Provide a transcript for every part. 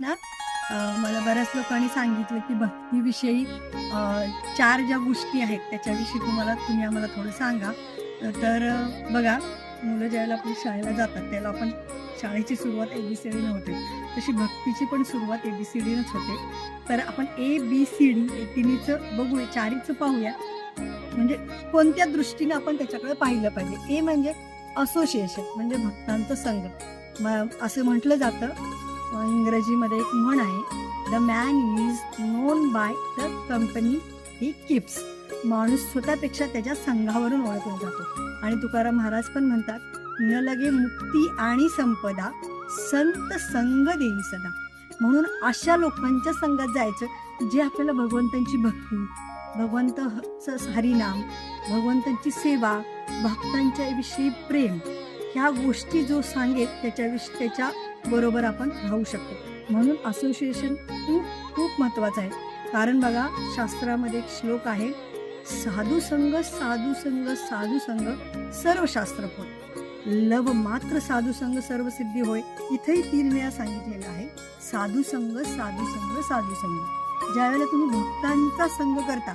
ना मला बऱ्याच लोकांनी सांगितलं की भक्तीविषयी चार ज्या गोष्टी आहेत त्याच्याविषयी तुम्हाला तुम्ही आम्हाला थोडं सांगा. तर बघा मुलं ज्यावेळेला आपली शाळेला जातात त्याला आपण शाळेची सुरुवात ए बी सी डीनं होते. तशी भक्तीची पण सुरुवात ए बी सी डीनंच होते. तर आपण ए बी सी डी तिन्हीचं बघूया चारीचं पाहूया. म्हणजे कोणत्या दृष्टीने आपण त्याच्याकडे पाहिलं पाहिजे? ए म्हणजे असोसिएशन म्हणजे भक्तांचा संघ असं म्हटलं जातं. इंग्रजीमध्ये एक म्हण आहे the man is known by the company he keeps माणूस स्वतःपेक्षा त्याच्या संघावरून ओळखला जातो. आणि तुकाराम महाराज पण म्हणतात न लगे मुक्ती आणि संपदा संत संघ देई सदा. म्हणून अशा लोकांच्या संघात जायचं जे आपल्याला भगवंतांची भक्ती भगवंत हरिनाम भगवंतांची सेवा भक्तांच्या विषयी प्रेम ह्या गोष्टी जो सांगेल त्याच्याविषयी त्याच्या बरोबर आपण राहू शकतो. म्हणून असोसिएशन खूप खूप महत्वाचं आहे. कारण बघा शास्त्रामध्ये एक श्लोक आहे साधू संघ साधू संघ साधू संघ सर्व शास्त्र होय. लव मात्र साधू संघ सर्व सिद्धी होय. इथेही तीन वेळा सांगितलेलं आहे. साधू संघ साधू संघ साधू संघ ज्यावेळेला तुम्ही भक्तांचा संघ करता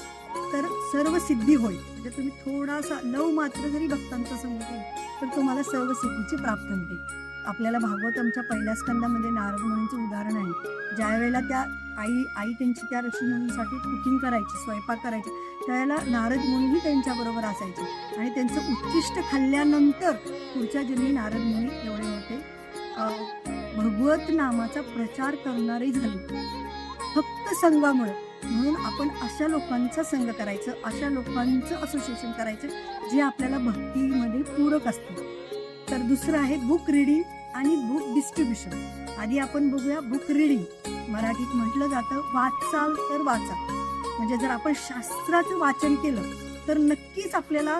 तर सर्व सिद्धी होईल म्हणजे तुम्ही थोडासा लव मात्र जरी भक्तांचा संघ केला तर तुम्हाला सर्व सिद्धीची प्राप्त होते. आपल्याला भागवतमच्या पहिल्या स्कंदामध्ये नारद मुनीचं उदाहरण आहे. ज्या वेळेला त्या आई आई त्यांची त्या ऋषीमुनीसाठी कुकिंग करायची स्वयंपाक करायची त्यावेळेला नारद मुनीही त्यांच्याबरोबर असायचे. आणि त्यांचं उच्चिष्ट खाल्ल्यानंतर पुढच्या जन्मी नारद मुनी एवढे होते भगवत नामाचा प्रचार करणारे झाले. फक्त संघामुळे म्हणून आपण अशा लोकांचा संघ करायचं अशा लोकांचं असोसिएशन करायचं जे आपल्याला भक्तीमध्ये पूरक असतं तर दुसरं आहे बुक रिडिंग आणि बुक डिस्ट्रीब्युशन आधी आपण बघूया बुक रिडिंग मराठीत म्हटलं जातं वाचाल तर वाचा. म्हणजे जर आपण शास्त्राचं वाचन केलं तर नक्कीच आपल्याला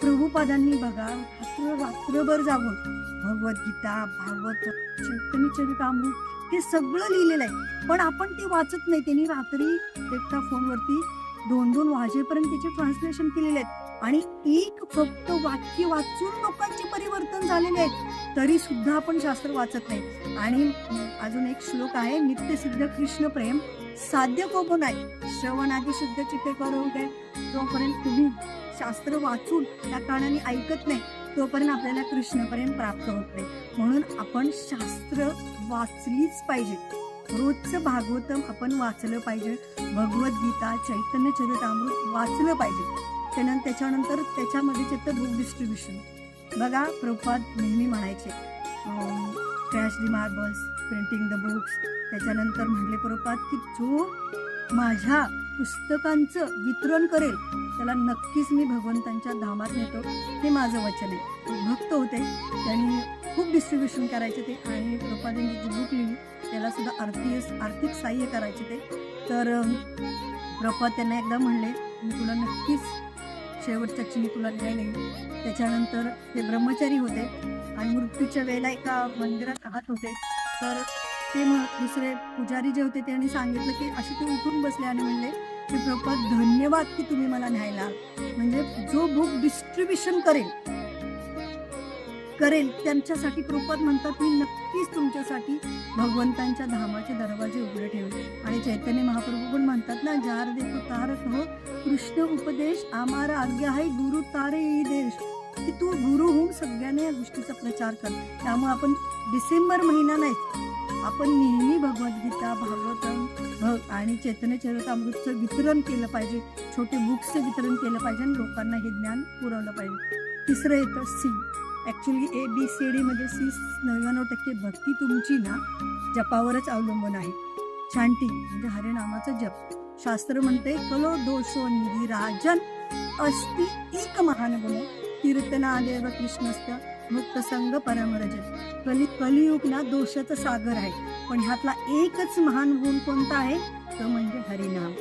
प्रभुपादांनी बघा रात्र रात्रभर जागून भगवद्गीता भागवत चैतन्य चरितामृत हे सगळं लिहिलेलं आहे. पण आपण ते वाचत नाही. त्यांनी रात्री एका फोनवरती दोन दोन वाजेपर्यंत त्याचे ट्रान्सलेशन केलेले आहेत. आणि एक फक्त वाक्य वाचून लोकांचे परिवर्तन झालेले आहेत तरी सुद्धा आपण शास्त्र वाचत नाही. आणि अजून एक श्लोक आहे नित्यसिद्ध कृष्ण प्रेम साध्य कोप नाही. श्रवणादी शुद्ध चित्ते करून काय जोपर्यंत तुम्ही शास्त्र वाचून त्या कारणाने ऐकत नाही तोपर्यंत आपल्याला कृष्णप्रेम प्राप्त होत नाही. म्हणून आपण शास्त्र वाचलीच पाहिजे. रोजचं भागवतम आपण वाचलं पाहिजे. भगवद्गीता चैतन्य चरितामृत वाचलं पाहिजे. त्यानंतर त्याच्यानंतर त्याच्यामध्ये येतं बुक डिस्ट्रीब्युशन बघा प्रपात नेहमी म्हणायचे crash the marbles printing the books त्याच्यानंतर म्हणले प्रपात की जो माझ्या पुस्तकांचं वितरण करेल त्याला नक्कीच मी भगवंतांच्या धामात नेतो. हे माझं वचन आहे. भक्त होते त्यांनी खूप डिस्ट्रीब्युशन करायचे ते. आणि प्रपादांनी जी बुक लिहिली त्याला सुद्धा आर्थिक आर्थिक सहाय्य करायचे ते. तर प्रपात त्यांना एकदा म्हणले मी तुला नक्कीच शेवटच्या मी तुला न्यायला त्याच्यानंतर ते ब्रह्मचारी होते आणि मृत्यूच्या वेळेला एका मंदिरात राहत होते. तर ते मग दुसरे पुजारी जे होते त्यांनी सांगितलं की असे ते उठून बसले आणि म्हणले की प्रपात धन्यवाद की तुम्ही मला न्यायला म्हणजे जो बुक डिस्ट्रीब्युशन करेल करेल त्यांच्यासाठी कृपत म्हणतात मी नक्कीच तुमच्यासाठी भगवंतांच्या धामाचे दरवाजे उघडे ठेवले आणि चैतन्य महाप्रभू पण म्हणतात ना जार देखो तार कहो कृष्ण उपदेश आमारा आज्ञा आहे गुरु तारे ही देश. की तू गुरु होऊन सगळ्यांना या गोष्टीचा प्रचार कर. त्यामुळे आपण डिसेंबर महिना नाही आपण नेहमी भगवद्गीता भागवतम भग आणि चैतन्य चरितामृतचं वितरण केलं पाहिजे. छोटे बुक्सचं वितरण केलं पाहिजे आणि लोकांना हे ज्ञान पुरवलं पाहिजे. तिसरं येतं C. Actually A B C D मध्ये सी नव्याण्णव टक्के भक्ती तुमची ना जपावरच अवलंबून आहे. शांती म्हणजे हरिनामाचा जप. शास्त्र म्हणते कलो दोषो निधी राजन अस्ति एक महान गुण. कीर्तना देव कृष्णस्त मुक्त संघ परमरजन कली कलियुग ना दोषाचा सागर आहे. पण ह्यातला एकच महान गुण कोणता आहे? तो म्हणजे हरिनाम.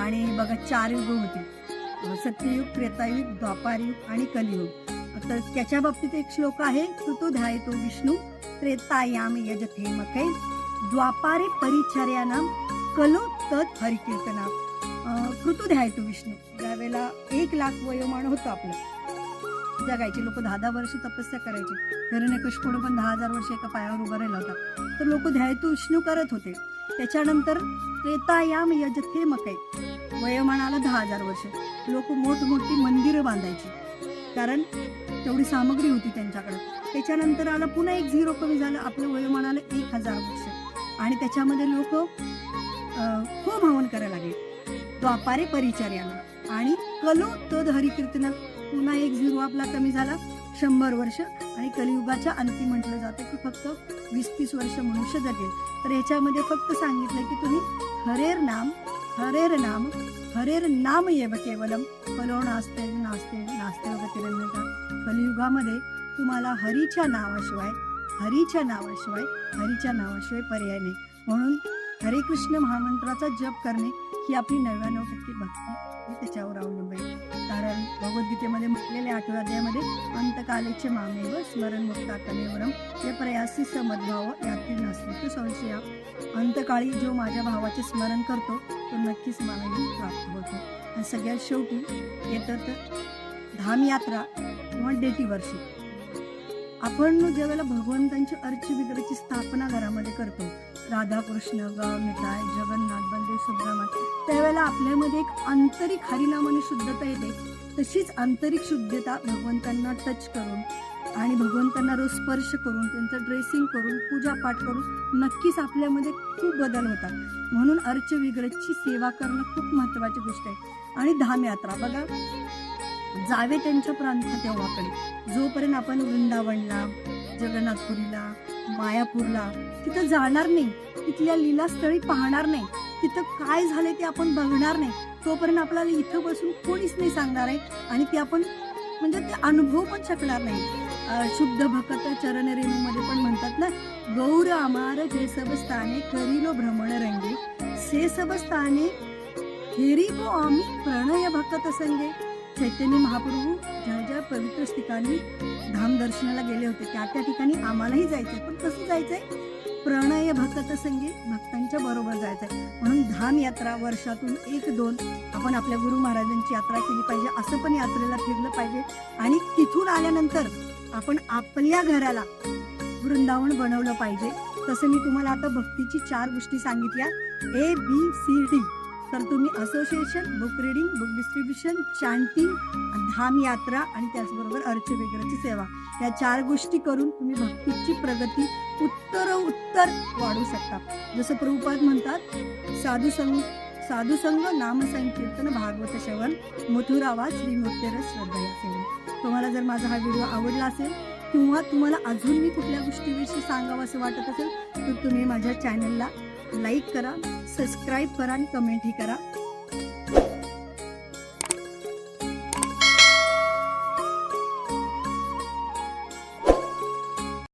आणि बघा चार युग होती. सत्ययुग त्रेतायुग द्वापारयुग आणि कलियुग. तर त्याच्या बाबतीत एक श्लोक आहे ऋतू ध्यायतो विष्णू त्रेतायाम यजथे मके द्वापारे परिचर्यानाम कलो तत् हरिकीर्तना कृतू ध्यायतो विष्णू. ज्यावेळेला एक लाख वयोमान होतं आपलं. जगायचे लोक दहा दहा वर्ष तपस्या करायचे. हिरण्यकशिपूने पण दहा हजार वर्ष एका पायावर उभा राहिला होता. तर लोक ध्यायतू विष्णू करत होते. त्याच्यानंतर त्रेतायाम यजथे मके वयोमानाला दहा हजार वर्ष. लोक मोठमोठी मंदिरं बांधायची. कारण तेवढी सामग्री होती त्यांच्याकडे. त्याच्यानंतर आला पुन्हा एक झिरो कमी झालं आपलं वयोमानाला एक हजार वर्ष. आणि त्याच्यामध्ये लोक खूप हवन करायला लागले. द्वापारे परिचर्याला आणि कलो तद हरिकीर्तन पुन्हा एक झिरो आपला कमी झाला शंभर वर्ष. आणि कलियुगाच्या अंती म्हटलं जातं की फक्त वीस तीस वर्ष मनुष्य जगेल. तर याच्यामध्ये फक्त सांगितलं की तुम्ही हरेर नाम हरेर नाम हरेर नाम येव केवलम. कलो नास्ते नास्ते नास्ते गतिरन्यता कलियुगामध्ये तुम्हाला हरीच्या नावाशिवाय हरीच्या नावाशिवाय हरीच्या नावाशिवाय पर्याय नाही. म्हणून हरे कृष्ण महामंत्राचा जप करणे ही आपली नव्याण्णव टक्के भक्ती त्याच्यावर अवलंबून आहे. कारण भगवद्गीतेमध्ये म्हटलेल्या आठव्या अंतकालेचे मामेव स्मरण मुक्ता कलेवरम हे प्रयासी समद्भाव यातील नसते. तो संशय अंतकाळी जो माझ्या भावाचे स्मरण करतो तो नक्कीच मलाही प्राप्त होतो. आणि सगळ्यात शेवटी येतात धामयात्रा किंवा डेटी वर्षी. आपण ज्यावेळेला भगवंतांची अर्ची विग्रहाची स्थापना घरामध्ये करतो राधाकृष्ण ग मिठाई जगन्नाथ बलदेव सुब्रमण त्यावेळेला आपल्यामध्ये एक आंतरिक हरिनामाने शुद्धता येते. तशीच आंतरिक शुद्धता भगवंतांना टच करून आणि भगवंतांना रोज स्पर्श करून त्यांचं ड्रेसिंग करून पूजा पाठ करून नक्कीच आपल्यामध्ये खूप बदल होतात. म्हणून अर्च विग्रहची सेवा करणं खूप महत्त्वाची गोष्ट आहे. आणि धाम यात्रा. बघा जावे त्यांच्या प्रांतात तेव्हाकडे. जोपर्यंत आपण वृंदावनला जगन्नाथपुरीला मायापूरला तिथं जाणार नाही तिथल्या लीलास्थळी पाहणार नाही तिथं काय झालंय ते आपण बघणार नाही तोपर्यंत आपल्याला इथं बसून कोणीच नाही सांगणार आहे आणि ते आपण म्हणजे ते अनुभव पण शकणार नाही. शुद्ध भक्त चरण रेणूमध्ये पण म्हणतात ना गौर अमार जे सब स्थाने करिलो भ्रमण रंगे से सब स्थाने हेरी गो आम्ही प्रणय भक्त संगे. चैतन्य महाप्रभू ज्या ज्या पवित्र ठिकाणी धाम दर्शनाला गेले होते त्या त्या ठिकाणी आम्हालाही जायचंय. पण कसं जायचंय? प्रणय भक्त संगे भक्तांच्या बरोबर जायचंय. म्हणून धाम यात्रा वर्षातून एक दोन आपण आपल्या गुरु महाराजांची यात्रा केली पाहिजे असं पण यात्रेला फिरलं पाहिजे. आणि तिथून आल्यानंतर आपण आपल्या घराला वृंदावन बनवलं पाहिजे. तसं मी तुम्हाला आता भक्तीची चार गोष्टी सांगितल्या. ए बी सी डी तर तुम्ही association book reading book distribution chanting धाम यात्रा आणि त्याचबरोबर अर्च वगैरेची सेवा. या चार गोष्टी करून तुम्ही भक्तीची प्रगती उत्तर उत्तर वाढू शकता. जसं प्रभुपाद म्हणतात साधू संग साधू संघ नामसंकीर्तन भागवत श्रवण मथुरावा श्री नृत्यरस श्रद्धा सेवन तुम्हाला जर माझा हा व्हिडिओ आवडला असेल किंवा तुम्हाला अजून मी कुठल्या गोष्टीविषयी सांगावं असं वाटत असेल तर तुम्ही माझ्या चॅनलला लाईक करा सबस्क्राईब करा आणि कमेंटही करा.